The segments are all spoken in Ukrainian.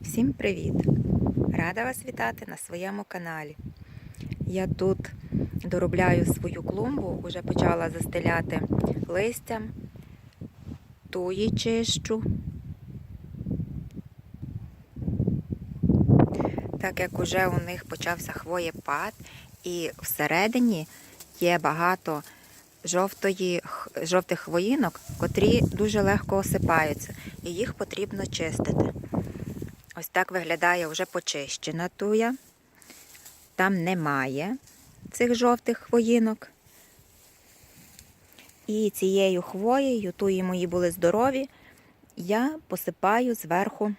Всім привіт! Рада вас вітати на своєму каналі. Я тут доробляю свою клумбу, вже почала застеляти листям, туї чищу. Так як уже у них почався хвоєпад, і всередині є багато жовтої, жовтих хвоїнок, котрі дуже легко осипаються, і їх потрібно чистити. Ось так виглядає вже почищена туя. Там немає цих жовтих хвоїнок. І цією хвоєю, туї мої були здорові, я посипаю зверху,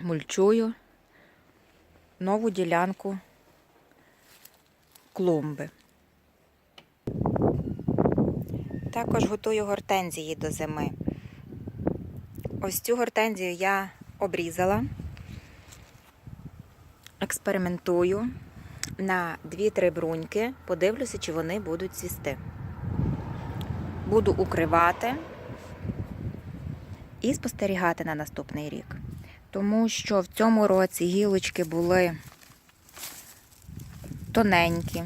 мульчую нову ділянку клумби. Також готую гортензії до зими. Ось цю гортензію я обрізала, експериментую на 2-3 бруньки, подивлюся, чи вони будуть цвісти. Буду укривати і спостерігати на наступний рік. Тому що в цьому році гілочки були тоненькі,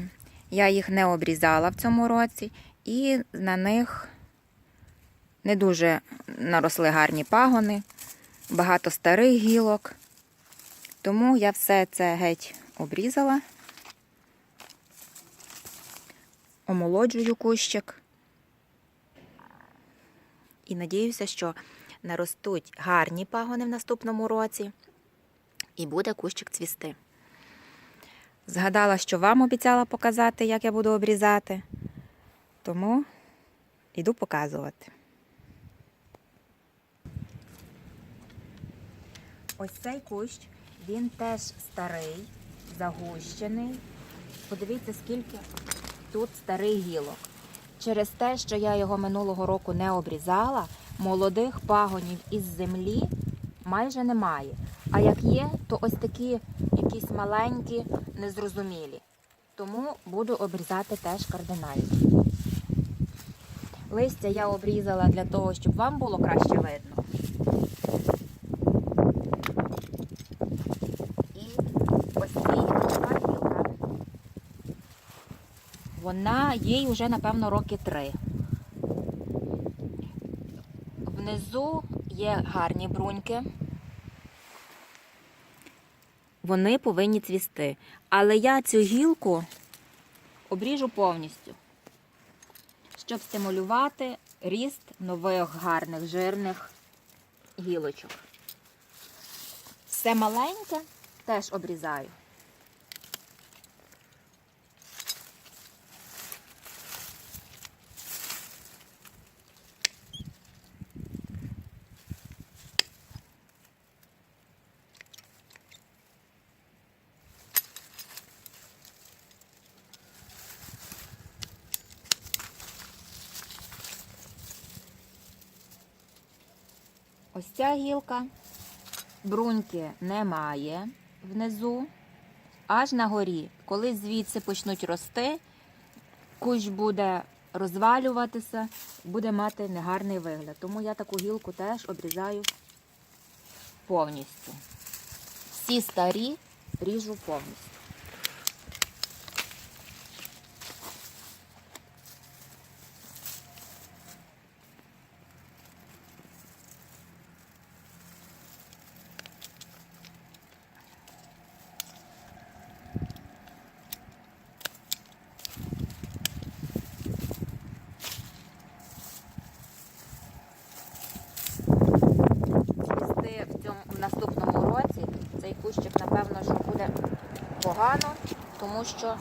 я їх не обрізала в цьому році, і на них не дуже наросли гарні пагони багато старих гілок. Тому я все це геть обрізала, омолоджую кущик. І надіюся, що наростуть гарні пагони в наступному році і буде кущик цвісти. Згадала, що вам обіцяла показати, як я буду обрізати, тому йду показувати. Ось цей кущ, він теж старий, загущений. Подивіться, скільки тут старих гілок. Через те, що я його минулого року не обрізала, молодих пагонів із землі майже немає. А як є, то ось такі якісь маленькі, незрозумілі. Тому буду обрізати теж кардинально. Листя я обрізала для того, щоб вам було краще видно. І ось цій така гілка. Вона їй вже, напевно, роки три. Внизу є гарні бруньки. Вони повинні цвісти. Але я цю гілку обріжу повністю, щоб стимулювати ріст нових гарних жирних гілочок. Все маленьке теж обрізаю. Ось ця гілка. Бруньки немає внизу, аж на горі. Коли звідси почнуть рости, кущ буде розвалюватися, буде мати негарний вигляд. Тому я таку гілку теж обрізаю повністю. Всі старі ріжу повністю. цвісти в цьому в наступному році. Цей кущик, напевно, що буде погано, тому що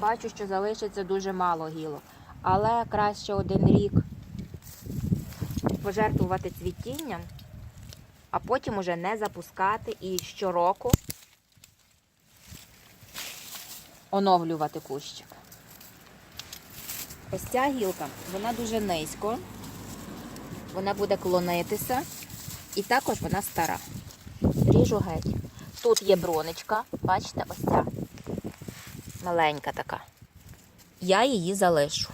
бачу, що залишиться дуже мало гілок. Але краще один рік пожертвувати цвітінням, а потім уже не запускати і щороку оновлювати кущик. Ось ця гілка, вона дуже низько, вона буде клонитися. І також вона стара. Ріжу геть. Тут є бронечка, бачите, ось ця маленька така. Я її залишу.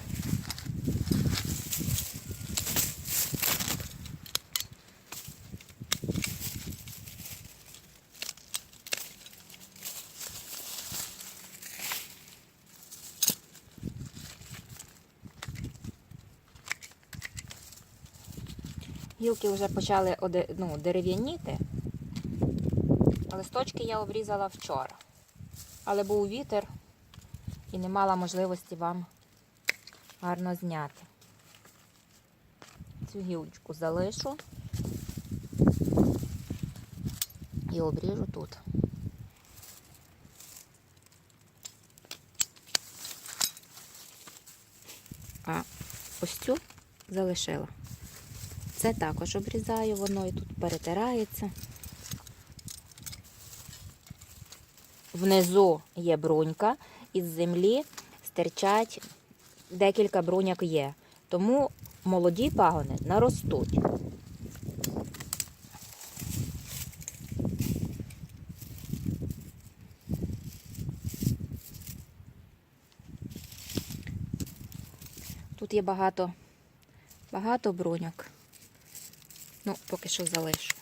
Гілки вже почали ну, дерев'яніти. Листочки я обрізала вчора. Але був вітер і не мала можливості вам гарно зняти. Цю гілочку залишу і обріжу тут. А ось цю залишила. Це також обрізаю, воно і тут перетирається. Внизу є брунька, із землі стирчать декілька бруньок є. Тому молоді пагони наростуть. Тут є багато, багато бруньок. Ну, поки що залишу.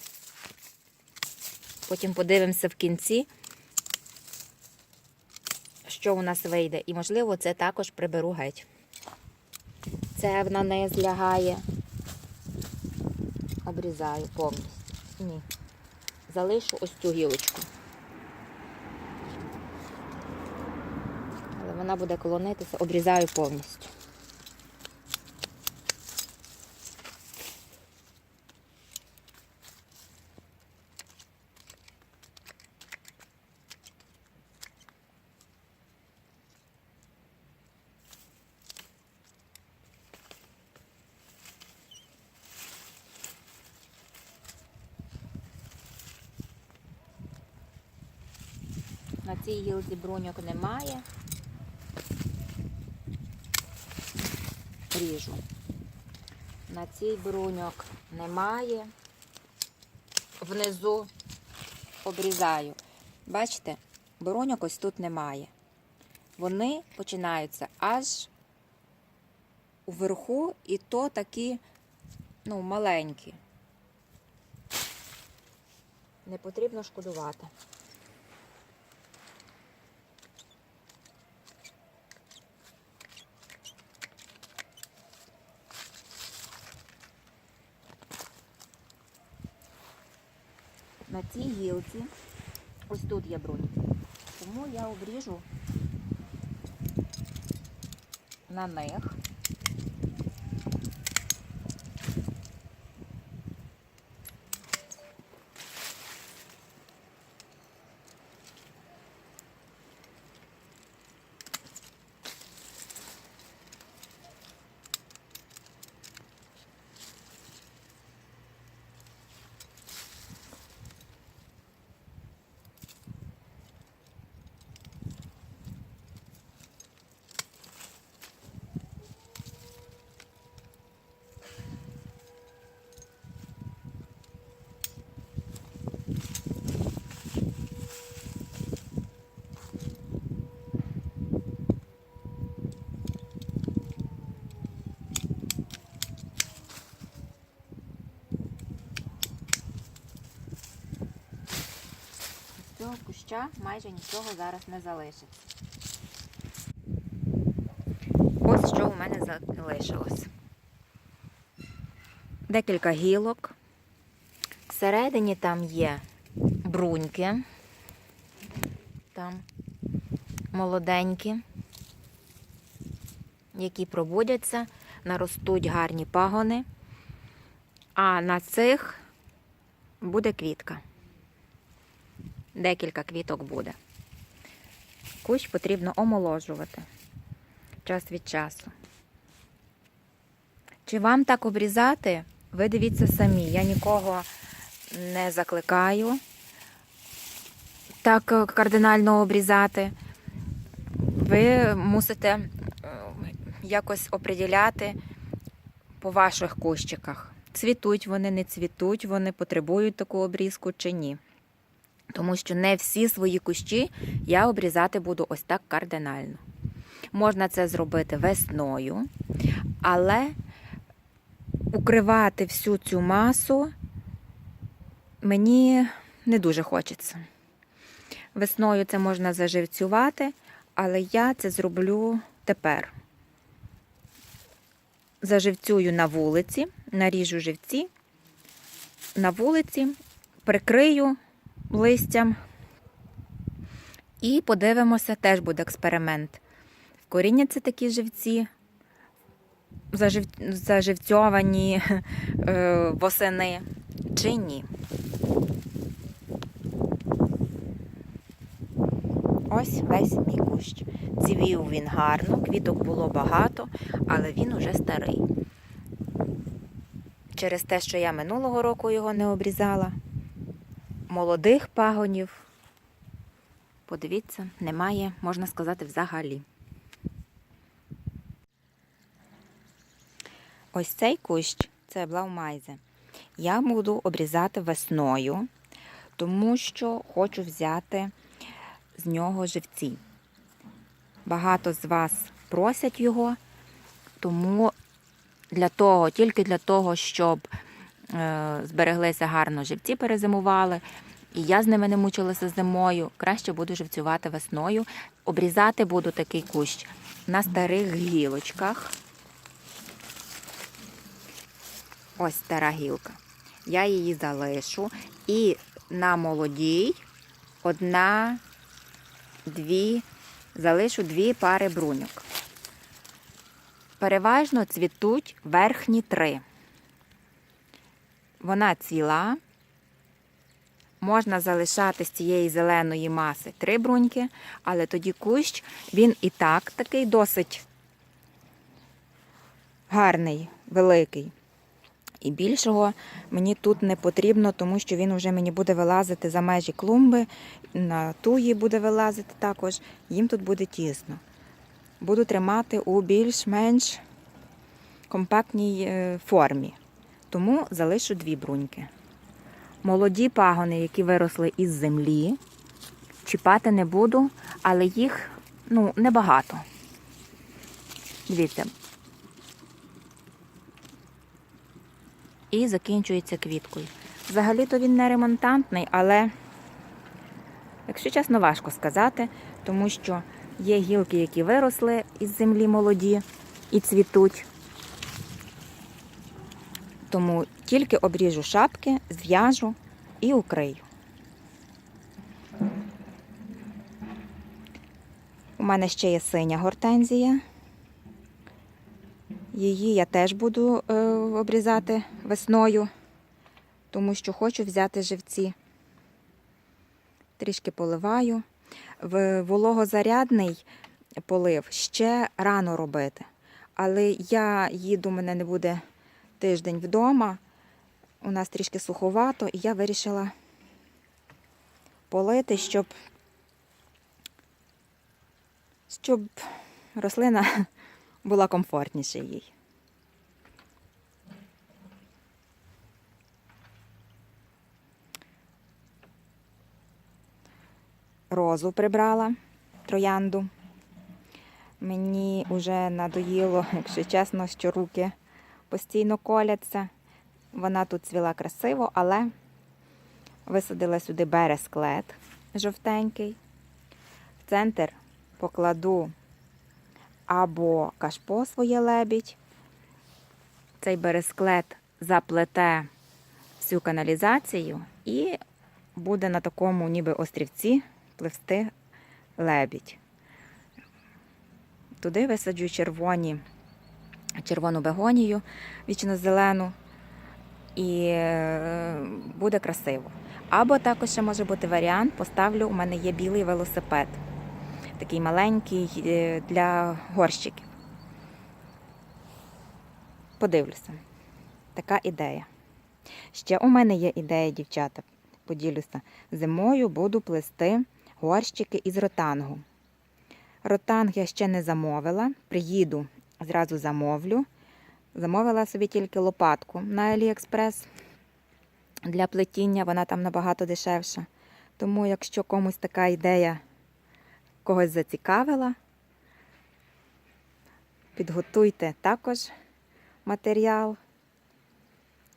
Потім подивимося в кінці, що у нас вийде. І, можливо, це також приберу геть. Це вона не злягає. Обрізаю повністю. Ні. Залишу ось цю гілочку. Але вона буде колонитися, обрізаю повністю. Цій гілці бруньок немає. Ріжу. На цій бруньок немає. Внизу обрізаю. Бачите, бруньок ось тут немає. Вони починаються аж уверху, і то такі, ну, маленькі. Не потрібно шкодувати. На цій гілці, ось тут є бруньки, тому я обріжу на них. З цього майже нічого зараз не залишиться. Ось що у мене залишилось. Декілька гілок. Всередині там є бруньки. Там молоденькі, які пробудяться, наростуть гарні пагони. А на цих буде квітка. Декілька квіток буде. Кущ потрібно омоложувати час від часу. Чи вам так обрізати? Ви дивіться самі. Я нікого не закликаю так е, кардинально обрізати. Ви мусите е, якось оприділяти по ваших кущиках. Цвітуть вони, не цвітуть, вони потребують таку обрізку чи ні. Тому що не всі свої кущі я обрізати буду ось так кардинально. Можна це зробити весною, але укривати всю цю масу мені не дуже хочеться. Весною це можна заживцювати, але я це зроблю тепер. Заживцюю на вулиці, наріжу живці на вулиці, прикрию листям і подивимося, теж буде експеримент. Вкоріняться такі живці, зажив... заживцьовані е, восени чи ні. Ось весь мій кущ. Цвів він гарно, квіток було багато, але він уже старий. Через те, що я минулого року його не обрізала, молодих пагонів, подивіться, немає, можна сказати, взагалі. Ось цей кущ це блаумайзе. Я буду обрізати весною, тому що хочу взяти з нього живці. Багато з вас просять його, тому для того, тільки для того, щоб збереглися гарно живці, перезимували, і я з ними не мучилася зимою, краще буду живцювати весною. Обрізати буду такий кущ на старих гілочках. Ось стара гілка. Я її залишу і на молодій одна, дві, залишу дві пари бруньок. Переважно цвітуть верхні три. Вона ціла. Можна залишати з цієї зеленої маси три бруньки, але тоді кущ, він і так такий досить гарний, великий. І більшого мені тут не потрібно, тому що він вже мені буде вилазити за межі клумби, на туї буде вилазити також. Їм тут буде тісно. Буду тримати у більш-менш компактній е, формі. Тому залишу дві бруньки. Молоді пагони, які виросли із землі, чіпати не буду, але їх ну, небагато. Дивіться, і закінчується квіткою. Взагалі-то він не ремонтантний, але, якщо чесно, важко сказати, тому що є гілки, які виросли із землі молоді і цвітуть. Тому тільки обріжу шапки, зв'яжу і укрию. У мене ще є синя гортензія. Її я теж буду е, обрізати весною, тому що хочу взяти живці. Трішки поливаю. В вологозарядний полив ще рано робити. Але я їду, у мене не буде тиждень вдома. У нас трішки суховато, і я вирішила полити, щоб, щоб рослина була комфортніше їй. Розу прибрала троянду. Мені вже надоїло, якщо чесно, що руки постійно коляться. Вона тут цвіла красиво, але висадила сюди бересклет жовтенький. В центр покладу або кашпо своє лебідь. Цей бересклет заплете всю каналізацію і буде на такому ніби острівці пливсти лебідь. Туди висаджу червоні, червону бегонію, вічно-зелену, і е, буде красиво. Або також ще може бути варіант, поставлю, у мене є білий велосипед такий маленький е, для горщиків. Подивлюся. Така ідея. Ще у мене є ідея, дівчата. Поділюся. Зимою буду плести горщики із ротангу. Ротанг я ще не замовила. Приїду, зразу замовлю. Замовила собі тільки лопатку на Аліекспрес для плетіння, вона там набагато дешевша. Тому, якщо комусь така ідея когось зацікавила, підготуйте також матеріал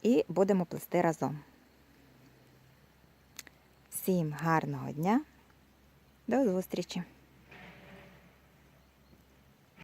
і будемо плести разом. Всім гарного дня, до зустрічі!